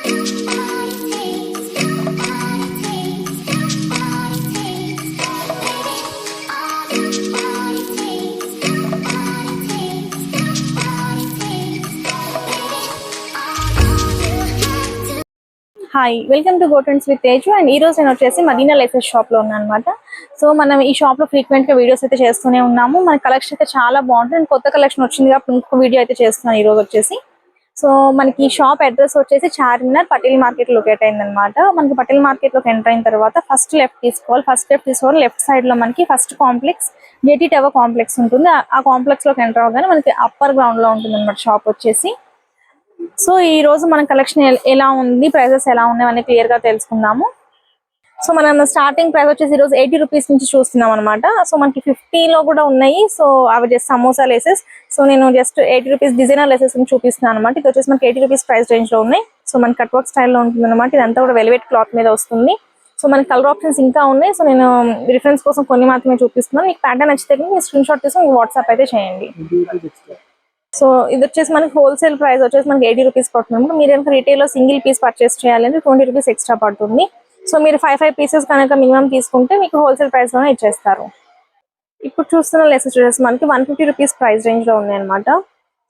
Hi welcome to గోటన్స్ with Teju and ఈ రోజు నేను వచ్చేసి మదీనా లైసెస్ షాప్లో ఉన్నాను అనమాట సో మనం ఈ షాప్లో ఫ్రీక్వెంట్గా ఫ్రీక్వెంట్గా వీడియోస్ అయితే చేస్తూనే ఉన్నాము. మన కలెక్షన్ అయితే చాలా బాగుంటుంది. అండ్ కొత్త కలెక్షన్ వచ్చింది కాబట్టి ఇంకొక వీడియో అయితే చేస్తున్నాను ఈ రోజు వచ్చేసి. సో మనకి షాప్ అడ్రస్ వచ్చేసి చార్మినార్ పటేల్ మార్కెట్ లొకేట్ అయింది అనమాట మనకి పటేల్ మార్కెట్లోకి ఎంటర్ అయిన తర్వాత ఫస్ట్ లెఫ్ట్ తీసుకోవాలి. ఫస్ట్ లెఫ్ట్ తీసుకోవాలి. లెఫ్ట్ సైడ్లో మనకి first complex JT tower complex ఉంటుంది. ఆ- కాంప్లెక్స్లోకి కాంప్లెక్స్ ఎంటర్ అవగానే మనకి అప్పర్ గ్రౌండ్లో ఉంటుంది అనమాట షాప్ వచ్చేసి. సో ఈ రోజు మన కలెక్షన్ ఎలా ఉంది? ప్రైజెస్ ఎలా ఉన్నాయి? అని క్లియర్గా తెలుసుకుందాము. సో మనం స్టార్టింగ్ ప్రైస్ వచ్చేసి ఈ రోజు ఎయిటీ రూపీస్ నుంచి చూస్తున్నాం అనమాట సో మనకి 50 లో కూడా ఉన్నాయి. సో అవి జస్ట్ సమోసా లేసెస్ సో నేను just eighty rupees designer laces చూపిస్తున్నాను అనమాట ఇది వచ్చేసి మనకి ఎయిటీ రూపీస్ ప్రైస్ రేంజ్లో ఉన్నాయి. సో మన కట్ వర్క్ స్టైల్లో ఉంటుంది అనమాట ఇదంతా కూడా వెల్వెట్ క్లాత్ మీద వస్తుంది. సో మనకి కలర్ ఆప్షన్స్ ఇంకా ఉన్నాయి. సో నేను రిఫరెన్స్ కోసం కొన్ని మాత్రమే చూపిస్తున్నాను. మీకు ప్యాటర్న్ నచ్చితే మీరు స్క్రీన్ షాట్ తీసుకొని వాట్సాప్ అయితే చేయండి. సో ఇది వచ్చేసి మనకి హోల్సేల్ ప్రైస్ వచ్చేసి మనకి ఎయిటీ రూపీస్ పడుతుంది మీరు కనుక రీటైల్లో సింగిల్ పీస్ పర్చేస్ చేయాలంటే ట్వంటీ రూపీస్ ఎక్స్ట్రా పడుతుంది. సో మీరు ఫైవ్ ఫైవ్ పీసెస్ కనుక మినిమం తీసుకుంటే మీకు హోల్సేల్ ప్రైస్లోనే ఇచ్చేస్తారు. ఇప్పుడు చూస్తున్న లెసెస్ వచ్చేసి మనకి వన్ ఫిఫ్టీ రూపీస్ ప్రైస్ రేంజ్లో ఉన్నాయి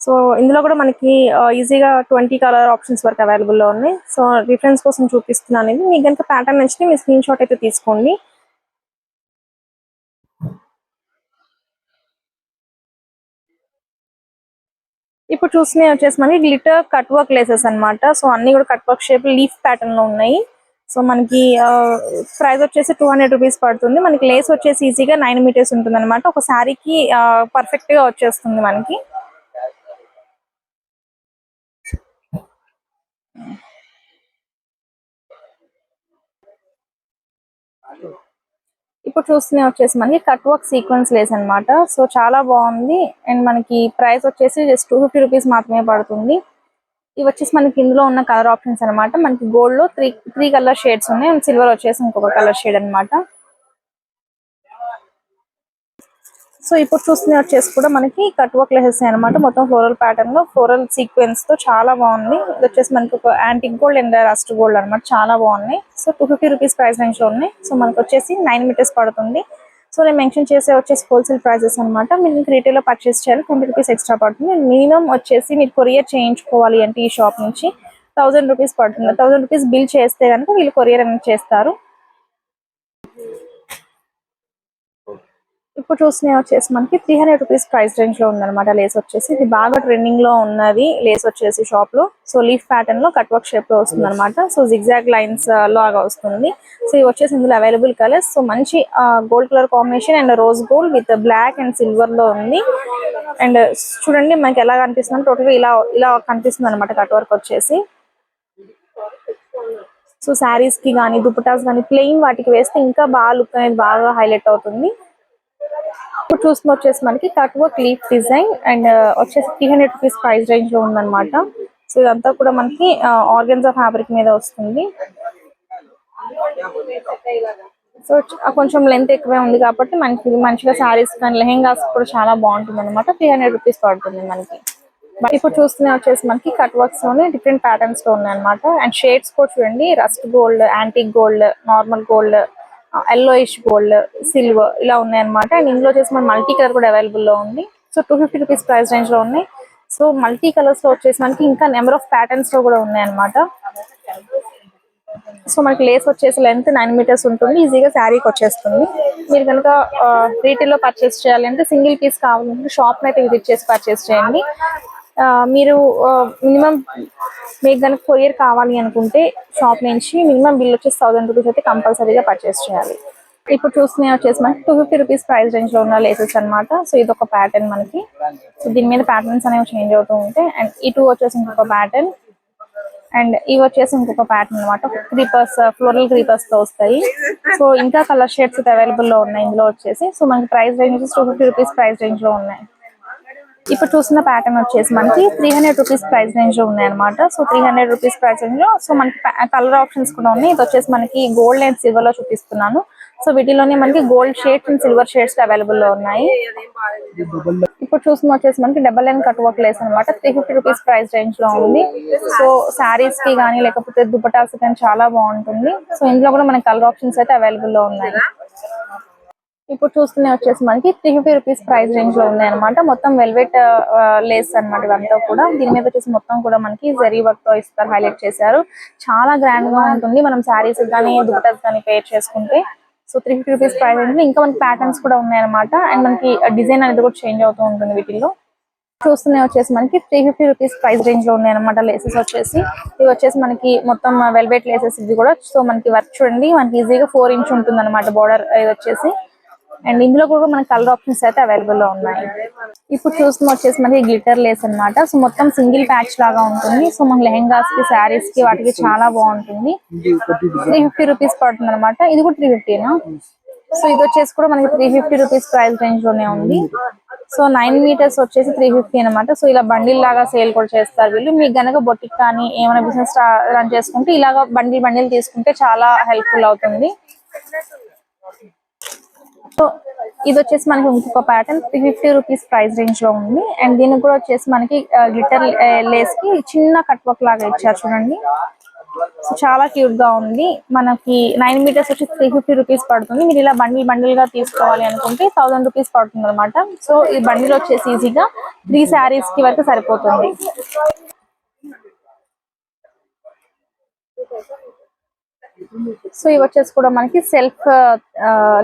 సో ఇందులో కూడా మనకి ఈజీగా ట్వంటీ కలర్ ఆప్షన్స్ వరకు అవైలబుల్లో ఉన్నాయి. సో రిఫరెన్స్ కోసం చూపిస్తున్నాను ఇది మీకు కనుక ప్యాటర్న్ నచ్చితే మీ స్క్రీన్ షాట్ అయితే తీసుకోండి. ఇప్పుడు చూసినవి వచ్చేసి మనకి గ్లిటర్ కట్ వర్క్ లేసెస్ అన్నమాట. సో అన్ని కూడా కట్ వర్క్ షేప్ లీఫ్ ప్యాటర్న్లో ఉన్నాయి. సో మనకి ప్రైస్ వచ్చేసి టూ హండ్రెడ్ రూపీస్ పడుతుంది. మనకి లేస్ వచ్చేసి ఈజీగా నైన్ మీటర్స్ ఉంటుంది అనమాట ఒక శారీకి పర్ఫెక్ట్గా వచ్చేస్తుంది మనకి. ఇప్పుడు చూస్తూనే వచ్చేసి మనకి కట్ వర్క్ సీక్వెన్స్ లేస్ అన్నమాట. సో చాలా బాగుంది. అండ్ మనకి ప్రైస్ వచ్చేసి జస్ట్ టూ ఫిఫ్టీ రూపీస్ మాత్రమే పడుతుంది. ఇవి వచ్చేసి మనకి ఇందులో ఉన్న కలర్ ఆప్షన్స్ అన్నమాట. మనకి గోల్డ్లో త్రీ త్రీ కలర్ షేడ్స్ ఉన్నాయి. అండ్ సిల్వర్ వచ్చేసి ఇంకొక కలర్ షేడ్ అన్నమాట. సో ఇప్పుడు చూస్తూనే వచ్చేసి కూడా మనకి కట్ వర్క్ లెసెస్ అనమాట మొత్తం ఫ్లోరల్ ప్యాటర్న్లో ఫ్లోరల్ సీక్వెన్స్తో చాలా బాగుంది. ఇది వచ్చేసి మనకి ఒక antique gold and rust gold అన్నమాట. చాలా బాగున్నాయి. So two fifty rupees price రేంజ్లో ఉన్నాయి. సో మనకి వచ్చేసి నైన్ మీటర్స్ పడుతుంది. సో నేను మెన్షన్ చేసే వచ్చేసి హోల్సేల్ ప్రైజెస్ అనమాట మీరు మీకు రీటైల్లో పర్చేస్ చేయాలి. ట్వంటీ రూపీస్ ఎక్స్ట్రా పడుతుంది. మినిమం వచ్చేసి మీరు కొరియర్ చేయించుకోవాలి అంటే ఈ షాప్ నుంచి. థౌసండ్ రూపీస్ పడుతుంది. థౌసండ్ రూపీస్ బిల్ చేస్తే కనుక వీళ్ళు కొరియర్ అనేది చేస్తారు. ఇప్పుడు చూసినవి వచ్చేసి మనకి త్రీ హండ్రెడ్ రూపీస్ ప్రైస్ రేంజ్లో ఉందన్నమాట లేస్ వచ్చేసి. ఇది బాగా ట్రెండింగ్లో ఉన్నది లేస్ వచ్చేసి షాప్లో. సో లీఫ్ ప్యాటర్న్లో కట్ వర్క్ షేప్లో వస్తుంది అనమాట సో జిగ్జాగ్ లైన్స్ లాగా వస్తుంది. సో ఇవి వచ్చేసి ఇందులో అవైలబుల్ కలర్స్ సో మంచి gold colour combination and rose gold with black and సిల్వర్లో ఉంది. అండ్ చూడండి మనకి ఎలా కనిపిస్తుంది. టోటల్ ఇలా ఇలా కనిపిస్తుంది అనమాట కట్ వర్క్ వచ్చేసి. సో శారీస్కి కానీ దుపటాస్ కానీ ప్లెయిన్ వాటికి వేస్తే ఇంకా బాగా లుక్ అనేది బాగా హైలైట్ అవుతుంది. ఇప్పుడు చూస్తున్న వచ్చేసి మనకి cut work leaf design and వచ్చేసి త్రీ హండ్రెడ్ రూపీస్ ప్రైస్ రేంజ్లో ఉందన్నమాట. సో ఇదంతా కూడా మనకి uh, ఆర్గన్స్ ఫ్యాబ్రిక్ మీద వస్తుంది. సో కొంచెం లెంత్ ఎక్కువే ఉంది కాబట్టి మనకి మంచిగా శారీస్ కానీ లెహెంగాస్ కూడా చాలా బాగుంటుంది అనమాట త్రీ హండ్రెడ్ రూపీస్ పడుతుంది మనకి. ఇప్పుడు చూస్తున్నా వచ్చేసి మనకి కట్ వర్క్స్లోనే డిఫరెంట్ ప్యాటర్న్స్లో ఉన్నాయి అనమాట అండ్ షేడ్స్ కూడా చూడండి rust gold antique gold normal gold yellowish gold silver ఇలా ఉన్నాయి అనమాట అండ్ ఇందులో వచ్చేసి మన మల్టీ కలర్ కూడా అవైలబుల్లో ఉంది. So two fifty rupees price రేంజ్లో ఉన్నాయి. సో మల్టీ కలర్స్లో వచ్చేసి మనకి ఇంకా నెంబర్ ఆఫ్ ప్యాటర్న్స్లో కూడా ఉన్నాయి అనమాట సో మనకి లేస్ వచ్చేసి లెంత్ నైన్ మీటర్స్ ఉంటుంది. ఈజీగా శారీకి వచ్చేస్తుంది. మీరు కనుక uh, రీటైల్లో పర్చేస్ చేయాలంటే సింగిల్ పీస్ కావాలంటే షాప్ అయితే విజిట్ చేసి పర్చేస్ చేయండి. మీరు మినిమం మీకు కనుక కొరియర్ కావాలి అనుకుంటే షాప్ నుంచి మినిమం బిల్ వచ్చేసి థౌసండ్ రూపీస్ అయితే కంపల్సరీగా పర్చేస్ చేయాలి. ఇప్పుడు చూస్తున్నాయి వచ్చేసి మనకి టూ ఫిఫ్టీ రూపీస్ ప్రైస్ రేంజ్లో ఉన్న లేసెస్ అన్నమాట. సో ఇది ఒక ప్యాటర్న్ మనకి. సో దీని మీద ప్యాటర్న్స్ అనేవి చేంజ్ అవుతూ ఉంటాయి. అండ్ ఈ టూ వచ్చేసి ఇంకొక ప్యాటర్న్. అండ్ ఇవి వచ్చేసి ఇంకొక ప్యాటర్న్ అనమాట క్రీపర్స్ ఫ్లోరల్ క్రీపర్స్తో వస్తాయి. సో ఇంకా కలర్ షేడ్స్ అవైలబుల్లో ఉన్నాయి ఇందులో వచ్చేసి. సో మనకి price range two fifty rupees price రేంజ్లో ఉన్నాయి. ఇప్పుడు చూసిన ప్యాటర్న్ వచ్చేసి మనకి త్రీ హండ్రెడ్ రూపీస్ ప్రైస్ రేంజ్లో ఉన్నాయి so three hundred rupees price రేంజ్లో సో మనకి కలర్ ఆప్షన్స్ కూడా ఉన్నాయి. ఇది వచ్చేసి మనకి గోల్డ్ అండ్ సిల్వర్లో చూపిస్తున్నాను. సో వీటిలోనే మనకి gold shades and silver shades అవైలబుల్లో ఉన్నాయి. ఇప్పుడు చూసిన వచ్చేసి మనకి double line cut work lace అనమాట త్రీ ఫిఫ్టీ రూపీస్ ప్రైస్ రేంజ్లో ఉంది. సో శారీస్కి కానీ లేకపోతే దుపటాస్ కానీ చాలా బాగుంటుంది. సో ఇందులో కూడా మనకి కలర్ ఆప్షన్స్ అయితే అవైలబుల్లో ఉన్నాయి. ఇప్పుడు చూస్తున్న వచ్చేసి మనకి త్రీ ఫిఫ్టీ రూపీస్ ప్రైస్ రేంజ్లో ఉన్నాయి అనమాట మొత్తం వెల్వెట్ లేస్ uh, అన్నమాట ఇవంతా కూడా. దీని మీద వచ్చేసి మొత్తం కూడా మనకి జరీ వర్క్తో ఇస్తారు హైలైట్ చేశారు. చాలా గ్రాండ్గా ఉంటుంది. మనం శారీస్ కానీ దుపటాస్ కానీ పేర్ చేసుకుంటే. So three fifty rupees price range ఇంకా మనకి ప్యాటర్న్స్ కూడా ఉన్నాయి అనమాట అండ్ మనకి uh, డిజైన్ అనేది కూడా చేంజ్ అవుతూ ఉంటుంది వీటిల్లో. చూస్తున్నాయి వచ్చేసి మనకి త్రీ ఫిఫ్టీ రూపీస్ ప్రైస్ రేంజ్లో ఉన్నాయి అనమాట లేసెస్ వచ్చేసి. ఇవి వచ్చేసి మనకి మొత్తం uh, వెల్వెట్ లేసెస్ ఇది కూడా. సో మనకి వర్క్ చూడండి. మనకి ఈజీగా ఫోర్ ఇంచ్ ఉంటుంది అనమాట బోర్డర్ ఇది వచ్చేసి. అండ్ ఇందులో కూడా మనకి కలర్ ఆప్షన్స్ అయితే అవైలబుల్లో ఉన్నాయి. ఇప్పుడు చూసిన వచ్చేసి మనకి గ్లిటర్ లేస్ అన్నమాట. సో మొత్తం సింగిల్ ప్యాచ్ లాగా ఉంటుంది. సో మన లెహెంగాస్కి శారీస్కి వాటికి చాలా బాగుంటుంది. త్రీ ఫిఫ్టీ రూపీస్ పడుతుంది అనమాట ఇది కూడా త్రీ ఫిఫ్టీనా సో ఇది వచ్చేసి కూడా మనకి త్రీ ఫిఫ్టీ రూపీస్ ప్రైస్ రేంజ్లోనే ఉంది. సో నైన్ మీటర్స్ వచ్చేసి త్రీ ఫిఫ్టీ అనమాట సో ఇలా బండిల్ లాగా సేల్ కూడా చేస్తారు వీళ్ళు. మీకు గనక బొటిక్ కానీ ఏమైనా బిజినెస్ రన్ చేసుకుంటే ఇలాగా బండిల్ బండిల్ తీసుకుంటే చాలా హెల్ప్ఫుల్ అవుతుంది. సో ఇది వచ్చేసి మనకి ఇంకొక pattern three fifty rupees price రేంజ్లో ఉంది. అండ్ దీనికి కూడా వచ్చేసి మనకి గ్లిటర్ లేస్కి చిన్న కట్ వర్క్ లాగా ఇచ్చారు చూడండి. సో చాలా క్యూట్గా ఉంది. మనకి నైన్ మీటర్స్ వచ్చి త్రీ ఫిఫ్టీ రూపీస్ పడుతుంది. మీరు ఇలా బండిల్ బండిల్గా తీసుకోవాలి అనుకుంటే థౌసండ్ రూపీస్ పడుతుంది అనమాట సో ఈ బండిల్ వచ్చేసి ఈజీగా త్రీ శారీస్కి వరకు సరిపోతుంది. సో ఇవి వచ్చేసి కూడా మనకి సెల్ఫ్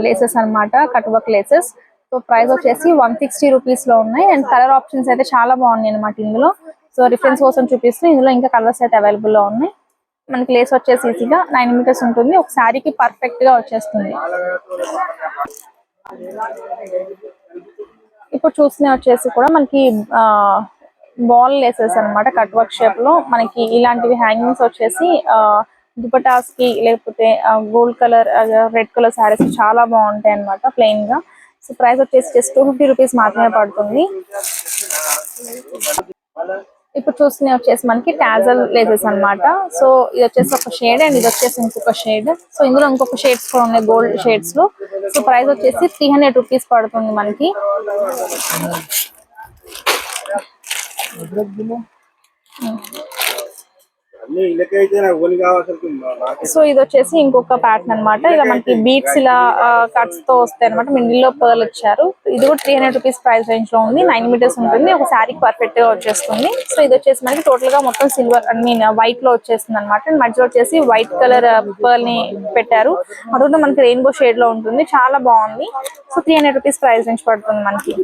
లేసెస్ అన్నమాట cut work laces so price వచ్చేసి వన్ సిక్స్టీ రూపీస్లో ఉన్నాయి. అండ్ కలర్ ఆప్షన్స్ అయితే చాలా బాగున్నాయి అనమాట ఇందులో. సో రిఫరెన్స్ కోసం చూపిస్తూ ఇందులో ఇంకా కలర్స్ అయితే అవైలబుల్లో ఉన్నాయి. మనకి లేస్ వచ్చేసి ఈజీగా నైన్ మీటర్స్ ఉంటుంది. ఒక శారీకి పర్ఫెక్ట్గా వచ్చేస్తుంది. ఇప్పుడు చూసిన వచ్చేసి కూడా మనకి బాల్ లేసెస్ అన్నమాట కట్ వర్క్ షేప్లో మనకి ఇలాంటివి హ్యాంగింగ్స్ వచ్చేసి ఆ, దుపటాస్కి లేకపోతే gold colour red colour saris చాలా బాగుంటాయి అన్నమాట ప్లెయిన్గా. సో ప్రైస్ వచ్చేసి జస్ట్ టూ ఫిఫ్టీ రూపీస్ మాత్రమే పడుతుంది. ఇప్పుడు చూస్తున్న వచ్చేసి మనకి టాజల్ లేజెస్ అన్నమాట. సో ఇది వచ్చేసి ఒక షేడ్ అండ్ ఇది వచ్చేసి ఇంకొక షేడ్ సో ఇందులో ఇంకొక షేడ్స్ కూడా ఉన్నాయి గోల్డ్ షేడ్స్లో. సో ప్రైస్ వచ్చేసి త్రీ హండ్రెడ్ రూపీస్ పడుతుంది మనకి అన్ని ఇళ్ళకైతే నాకు కొని కావాల్సి నాకు సో ఇది వచ్చేసి ఇంకొక ప్యాటర్న్ అన్నమాట. ఇలా మనకి బీట్స్ ఇలా కట్స్తో వస్తాయి అనమాట మిడిల్లో పర్ల్ ఇచ్చారు ఇది కూడా త్రీ హండ్రెడ్ రూపీస్ ప్రైస్ రేంజ్లో ఉంది. నైన్ మీటర్స్ ఉంటుంది. ఒక శారీకి పర్ఫెక్ట్గా వచ్చేస్తుంది. సో ఇది వచ్చేసి మనకి టోటల్గా మొత్తం సిల్వర్ ఐ మీన్ వైట్లో వచ్చేస్తుంది అనమాట మధ్యలో వచ్చేసి వైట్ కలర్ పర్ల్ని పెట్టారు. అది కూడా మనకి రెయిన్బో షేడ్లో ఉంటుంది. చాలా బాగుంది. So three hundred rupees price range పడుతుంది మనకి.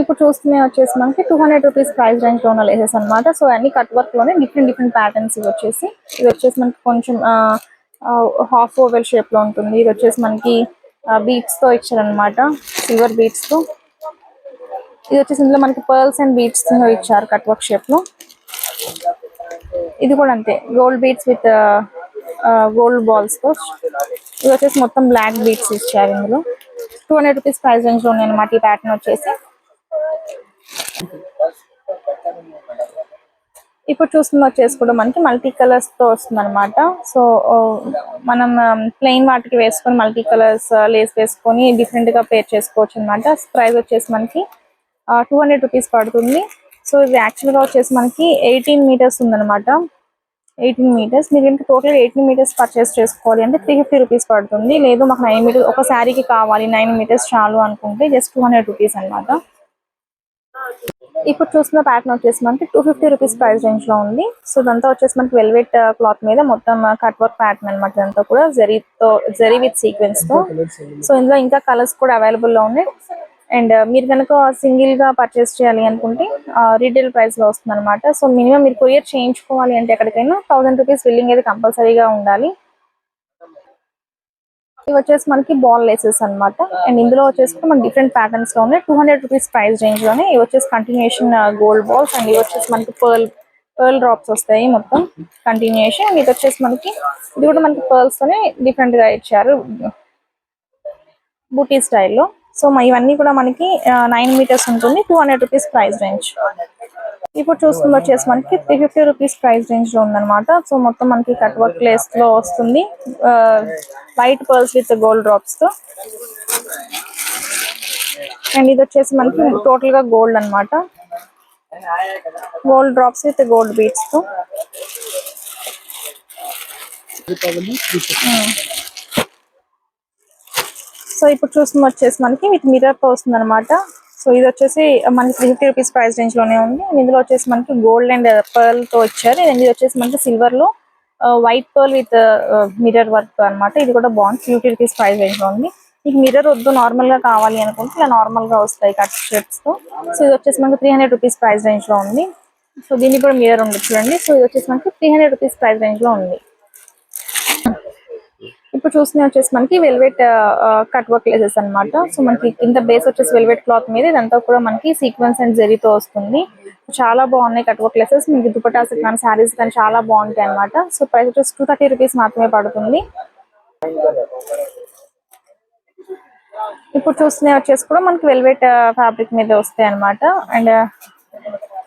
ఇప్పుడు చూస్తున్న వచ్చేసి మనకి టూ హండ్రెడ్ రూపీస్ ప్రైస్ రేంజ్లో ఉన్న లేసెస్ అనమాట సో అన్ని కట్ వర్క్లోనే డిఫరెంట్ డిఫరెంట్ ప్యాటర్న్స్ ఇవి వచ్చేసి ఇది వచ్చేసి మనకి కొంచెం హాఫ్ ఓవెల్ షేప్లో ఉంటుంది. ఇది వచ్చేసి మనకి బీట్స్తో ఇచ్చారనమాట సిల్వర్ బీట్స్తో. ఇది వచ్చేసి ఇందులో మనకి పర్ల్స్ అండ్ బీట్స్తో ఇచ్చారు కట్ వర్క్ షేప్లో. ఇది కూడా అంతే. గోల్డ్ బీట్స్ విత్ గోల్డ్ బాల్స్తో. ఇది వచ్చేసి మొత్తం బ్లాక్ బీట్స్ ఇచ్చారు ఇందులో. టూ హండ్రెడ్ రూపీస్ ప్రైస్ రేంజ్లో ఉన్నాయి అనమాట ఈ ప్యాటర్న్ వచ్చేసి. ఇప్పుడు చూస్తుంది వచ్చేసి కూడా మనకి మల్టీ కలర్స్తో వస్తుంది అనమాట సో మనం um, ప్లెయిన్ వాటికి వేసుకొని మల్టీ కలర్స్ లేస్ వేసుకొని డిఫరెంట్గా పేర్ చేసుకోవచ్చు అనమాట ప్రైస్ వచ్చేసి మనకి టూ హండ్రెడ్ రూపీస్ పడుతుంది. సో ఇది యాక్చువల్గా వచ్చేసి మనకి ఎయిటీన్ మీటర్స్ ఉందన్నమాట. Eighteen metres. మీరు కనుక టోటల్ ఎయిటీన్ మీటర్స్ పర్చేస్ చేసుకోవాలి అంటే త్రీ ఫిఫ్టీ రూపీస్ పడుతుంది. లేదు మాకు నైన్ మీటర్స్ ఒక శారీకి కావాలి నైన్ మీటర్స్ చాలు అనుకుంటే జస్ట్ టూ హండ్రెడ్ రూపీస్ అనమాట ఇప్పుడు చూస్తున్న ప్యాటర్న్ వచ్చేసి మనకి టూ ఫిఫ్టీ రూపీస్ ప్రైస్ రేంజ్లో ఉంది. సో ఇదంతా వచ్చేసి మనకి వెల్వెట్ క్లాత్ మీద మొత్తం కట్ వర్క్ ప్యాటర్న్ అనమాట ఇదంతా కూడా జరీతో జరీ విత్ సీక్వెన్స్తో. సో ఇందులో ఇంకా కలర్స్ కూడా అవైలబుల్లో ఉన్నాయి. అండ్ మీరు కనుక సింగిల్గా పర్చేస్ చేయాలి అనుకుంటే రీటైల్ ప్రైస్లో వస్తుంది అనమాట సో మినిమం మీరు కొరియర్ చేయించుకోవాలి అంటే ఎక్కడికైనా థౌసండ్ రూపీస్ బిల్లింగ్ అయితే కంపల్సరీగా ఉండాలి. ఇవి వచ్చేసి మనకి బాల్ లేసెస్ అన్నమాట. అండ్ ఇందులో వచ్చేసి మనకి డిఫరెంట్ ప్యాటర్న్స్లో ఉన్నాయి. టూ హండ్రెడ్ రూపీస్ ప్రైస్ రేంజ్లోనే ఇవి వచ్చేసి కంటిన్యూషన్ గోల్డ్ బాల్స్ అండ్ ఇవి వచ్చేసి మనకి పర్ల్ పర్ల్ డ్రాప్స్ వస్తాయి మొత్తం కంటిన్యూషన్ ఇది వచ్చేసి మనకి ఇది కూడా మనకి పర్ల్స్తోనే డిఫరెంట్గా డిఫరెంట్గా ఇచ్చారు. బూటీ స్టైల్లో సో ఇవన్నీ కూడా మనకి నైన్ మీటర్స్ ఉంటుంది two hundred rupees price range ఇప్పుడు చూస్తుంది వచ్చేసి మనకి త్రీ ఫిఫ్టీ రూపీస్ ప్రైస్ రేంజ్లో ఉందన్నమాట. సో మొత్తం మనకి కట్ వర్క్ లేస్లో వస్తుంది. వైట్ పర్ల్స్ విత్ గోల్డ్ డ్రాప్స్తో. అండ్ ఇది వచ్చేసి మనకి టోటల్గా గోల్డ్ అన్నమాట. గోల్డ్ డ్రాప్స్ విత్ గోల్డ్ బీట్స్తో. సో ఇప్పుడు చూస్తుంది వచ్చేసి మనకి విత్ మిర్రర్తో వస్తుంది అనమాట సో ఇది వచ్చేసి మనకి త్రీ ఫిఫ్టీ రూపీస్ ప్రైస్ రేంజ్లోనే ఉంది. ఇందులో వచ్చేసి మనకి గోల్డ్ అండ్ పర్ల్తో వచ్చారు ఇది వచ్చేసి మనకి సిల్వర్లో white pearl with mirror work అన్నమాట. ఇది కూడా బాగుంది త్రీ ఫిఫ్టీ రూపీస్ ప్రైస్ రేంజ్లో ఉంది. మీకు మిర్రర్ వద్దు నార్మల్గా కావాలి అనుకుంటే ఇలా నార్మల్గా వస్తాయి కట్ షర్ట్స్తో. సో ఇది వచ్చేసి మనకి త్రీ హండ్రెడ్ రూపీస్ ప్రైస్ రేంజ్లో ఉంది. సో దీనికి కూడా మిర్రర్ ఉంది చూడండి. సో ఇది వచ్చేసి మనకి త్రీ హండ్రెడ్ రూపీస్ ప్రైస్ రేంజ్లో ఉంది. ఇప్పుడు చూస్తున్న వచ్చేసి మనకి వెల్వెట్ కట్ వర్క్ లేసెస్ అన్నమాట. సో మనకి కింద బేస్ వచ్చేసి వెల్వెట్ క్లాత్ మీద ఇదంతా కూడా మనకి సీక్వెన్స్ అండ్ జరీతో వస్తుంది. చాలా బాగున్నాయి కట్ వర్క్ లెసెస్ మీకు దుపటాస్ కానీ శారీస్ కానీ చాలా బాగుంటాయి అన్నమాట. సో ప్రైస్ వచ్చేసి టూ థర్టీ రూపీస్ మాత్రమే పడుతుంది. ఇప్పుడు చూస్తున్నాయి వచ్చేసి కూడా మనకి వెల్వెట్ ఫ్యాబ్రిక్ మీద వస్తాయి అన్నమాట. అండ్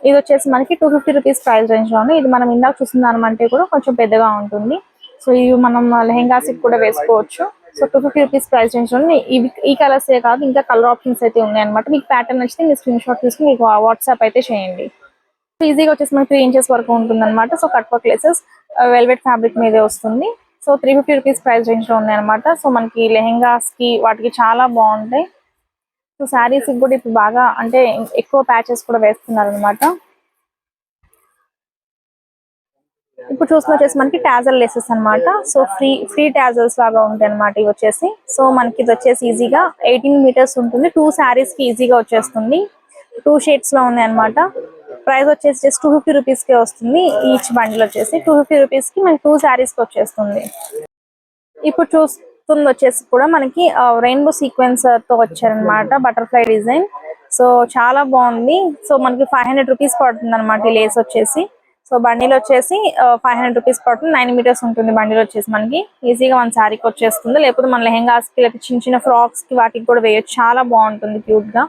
ఇది వచ్చేసి మనకి టూ ఫిఫ్టీ రూపీస్ ప్రైస్ రేంజ్లో ఉంది ఇది మనం ఇందాక చూసిన అంటే కూడా కొంచెం పెద్దగా ఉంటుంది. సో ఇవి మనం లెహెంగాస్ కూడా వేసుకోవచ్చు. So two fifty rupees price range ఉంది. ఇవి ఈ కలర్స్ ఏ కాదు ఇంకా కలర్ ఆప్షన్స్ అయితే ఉన్నాయి అనమాట మీకు ప్యాటర్న్ నచ్చితే మీరు స్క్రీన్ షాట్ తీసుకుని మీకు వాట్సాప్ అయితే చేయండి. ఈజీగా వచ్చేసి మనకి త్రీ ఇంచెస్ వరకు ఉంటుంది అనమాట so cut work laces velvet fabric మీదే వస్తుంది. So three fifty rupees price రేంజ్లో ఉన్నాయి అనమాట సో మనకి లెహెంగాస్కి వాటికి చాలా బాగుంటాయి. సో శారీస్కి కూడా ఇప్పుడు బాగా అంటే ఎక్కువ ప్యాచెస్ కూడా వేస్తున్నారు అనమాట ఇప్పుడు చూస్తున్న వచ్చేసి మనకి టాజల్ లేసెస్ అన్నమాట. సో ఫ్రీ ఫ్రీ టాజల్స్ లాగా ఉంటాయి అనమాట ఇవి వచ్చేసి. సో మనకి ఇది వచ్చేసి ఈజీగా ఎయిటీన్ మీటర్స్ ఉంటుంది. టూ శారీస్కి ఈజీగా వచ్చేస్తుంది. టూ షేడ్స్లో ఉన్నాయి అనమాట ప్రైస్ వచ్చేసి జస్ట్ టూ ఫిఫ్టీ రూపీస్కి వస్తుంది. ఈచ్ బండిల్ వచ్చేసి టూ ఫిఫ్టీ రూపీస్కి మనకి టూ శారీస్కి వచ్చేస్తుంది. ఇప్పుడు చూస్తుంది వచ్చేసి కూడా మనకి రెయిన్బో సీక్వెన్స్తో వచ్చారనమాట బటర్ఫ్లై డిజైన్ సో చాలా బాగుంది. సో మనకి ఫైవ్ హండ్రెడ్ రూపీస్ పడుతుంది అనమాట ఈ లేస్ వచ్చేసి. సో బండిల్ వచ్చేసి ఫైవ్ హండ్రెడ్ రూపీస్ పడుతుంది. నైన్ మీటర్స్ ఉంటుంది బండిల్ వచ్చేసి మనకి. ఈజీగా మన శారీకి వచ్చేస్తుంది. లేకపోతే మన లెహెంగాస్కి లేకపోతే చిన్న చిన్న ఫ్రాక్స్కి వాటికి కూడా వేయచ్చు. చాలా బాగుంటుంది క్యూట్గా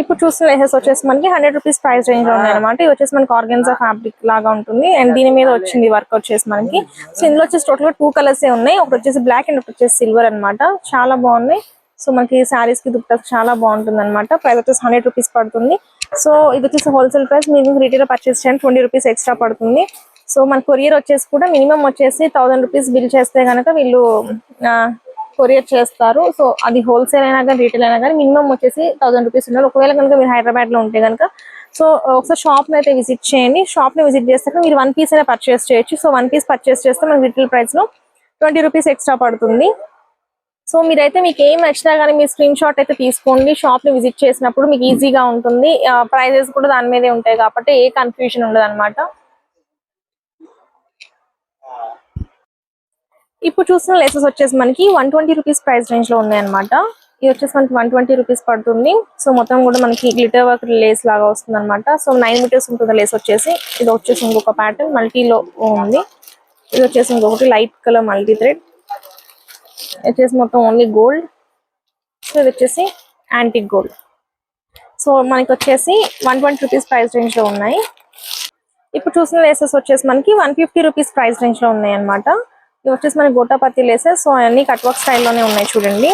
ఇప్పుడు చూసిన లెహెస్ వచ్చేసి మనకి హండ్రెడ్ రూపీస్ ప్రైస్ రేంజ్లో ఉన్నాయి అనమాట ఇది వచ్చేసి మనకి ఆర్గెన్జా ఫ్యాబ్రిక్ లాగా ఉంటుంది. అండ్ దీని మీద వచ్చింది వర్క్ వచ్చేసి మనకి. సో ఇందులో వచ్చేసి టోటల్గా టూ కలర్స్ ఉన్నాయి. ఒకటి వచ్చేసి బ్లాక్ అండ్ ఒకటి వచ్చేసి సిల్వర్ అన్నమాట. చాలా బాగున్నాయి. సో మనకి శారీస్కి దుప్పటాస్ చాలా బాగుంటుంది అనమాట ప్రైస్ వచ్చేసి హండ్రెడ్ రూపీస్ పడుతుంది. సో ఇది వచ్చేసి హోల్సేల్ ప్రైస్ మీకు రీటైల్ పర్చేస్ చేయండి. ట్వంటీ రూపీస్ ఎక్స్ట్రా పడుతుంది. సో మన కొరియర్ వచ్చేసి కూడా మినిమం వచ్చేసి థౌసండ్ రూపీస్ బిల్ చేస్తే కనుక వీళ్ళు కొరియర్ చేస్తారు. సో అది హోల్సేల్ అయినా కానీ రీటైల్ అయినా కానీ మినిమం వచ్చేసి థౌసండ్ రూపీస్ ఉన్నారు ఒకవేళ కనుక మీరు హైదరాబాద్లో ఉంటే కనుక సో ఒకసారి షాప్ని అయితే విజిట్ చేయండి. షాప్ని విజిట్ చేస్తే మీరు వన్ పీస్ అయినా పర్చేస్ చేయొచ్చు. సో వన్ పీస్ పర్చేస్ చేస్తే మనకి రిటైల్ ప్రైస్లో ట్వంటీ రూపీస్ ఎక్స్ట్రా పడుతుంది. సో మీరైతే మీకు ఏం నచ్చినా కానీ మీ స్క్రీన్ షాట్ అయితే తీసుకోండి. షాప్ని విజిట్ చేసినప్పుడు మీకు ఈజీగా ఉంటుంది. ప్రైజెస్ కూడా దాని మీదే ఉంటాయి కాబట్టి ఏ కన్ఫ్యూజన్ ఉండదు అనమాట ఇప్పుడు చూసిన లేసెస్ వచ్చేసి మనకి వన్ ట్వంటీ రూపీస్ ప్రైస్ రేంజ్లో ఉన్నాయి అనమాట ఇది వచ్చేసి మనకి వన్ ట్వంటీ రూపీస్ పడుతుంది. సో మొత్తం కూడా మనకి గ్లిటర్ వర్క్ లేస్ లాగా వస్తుంది అనమాట సో నైన్ మీటర్స్ ఉంటుంది లేస్ వచ్చేసి ఇది వచ్చేసి ఇంకొక ప్యాటర్న్ మల్టీలో ఉంది. ఇది వచ్చేసి ఇంకొకటి లైట్ కలర్ మల్టీ థ్రెడ్. వచ్చేసి మొత్తం ఓన్లీ గోల్డ్ సో ఇది వచ్చేసి యాంటిక్ గోల్డ్ సో మనకి వచ్చేసి వన్ ట్వంటీ రూపీస్ ప్రైస్ రేంజ్లో ఉన్నాయి. ఇప్పుడు చూసిన లేసెస్ వచ్చేసి మనకి వన్ ఫిఫ్టీ రూపీస్ ప్రైస్ రేంజ్లో ఉన్నాయి అనమాట ఇవి వచ్చేసి మనకి గోటాపత్తి లేసెస్ సో అవన్నీ కట్ వర్క్ స్టైల్లోనే ఉన్నాయి చూడండి.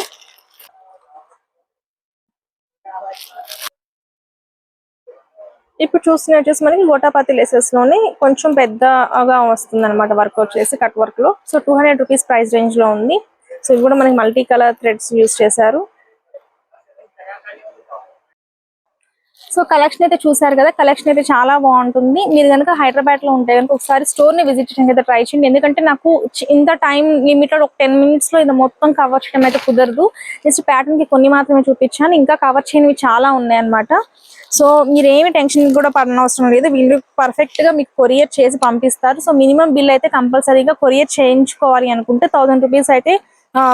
ఇప్పుడు చూసిన వచ్చేసి మనకి గోటాపతి లేసెస్లోనే కొంచెం పెద్దగా వస్తుంది అనమాట వర్క్ వచ్చేసి కట్ వర్క్లో. So two hundred rupees price రేంజ్లో ఉంది. సో ఇవి కూడా మనకి మల్టీ కలర్ థ్రెడ్స్ యూస్ చేశారు. సో కలెక్షన్ అయితే చూసారు కదా కలెక్షన్ అయితే చాలా బాగుంటుంది. మీరు కనుక హైదరాబాద్లో ఉంటే కనుక ఒకసారి స్టోర్ని విజిట్ చేయడానికి అయితే ట్రై చేయండి. ఎందుకంటే నాకు ఇంత టైం లిమిటెడ్ ఒక టెన్ మినిట్స్లో ఇది మొత్తం కవర్ చేయడం అయితే కుదరదు. జస్ట్ ప్యాటర్న్కి కొన్ని మాత్రమే చూపించాను. ఇంకా కవర్ చేయనివి చాలా ఉన్నాయి అన్నమాట. సో మీరు ఏమి టెన్షన్ కూడా పడనవసరం లేదు. వీళ్ళు పర్ఫెక్ట్గా మీకు కొరియర్ చేసి పంపిస్తారు. సో మినిమం బిల్ అయితే కంపల్సరీగా కొరియర్ చేయించుకోవాలి అనుకుంటే థౌసండ్ రూపీస్ అయితే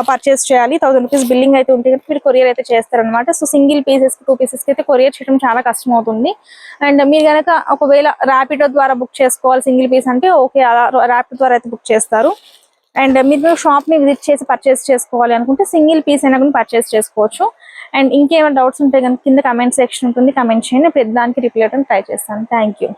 పర్చేస్ చేయాలి. థౌసండ్ రూపీస్ బిల్లింగ్ అయితే ఉంటే మీరు కొరియర్ అయితే చేస్తారనమాట so single pieces two pieces అయితే కొరియర్ చేయడం చాలా కష్టం అవుతుంది అండ్ మీరు కనుక ఒకవేళ ర్యాపిడో ద్వారా బుక్ చేసుకోవాలి సింగిల్ పీస్ అంటే ఓకే అలా ద్వారా అయితే బుక్ చేస్తారు. అండ్ మీరు షాప్ని విజిట్ చేసి పర్చేస్ చేసుకోవాలి అనుకుంటే సింగిల్ పీస్ అయినా కూడా పర్చేస్ చేసుకోవచ్చు. అండ్ ఇంకేమైనా డౌట్స్ ఉంటే కనుక కింద కమెంట్ సెక్షన్ ఉంటుంది. కమెంట్ చేయండి. ప్రతి దానికి రిప్లై ట్రై చేస్తాను. Thank you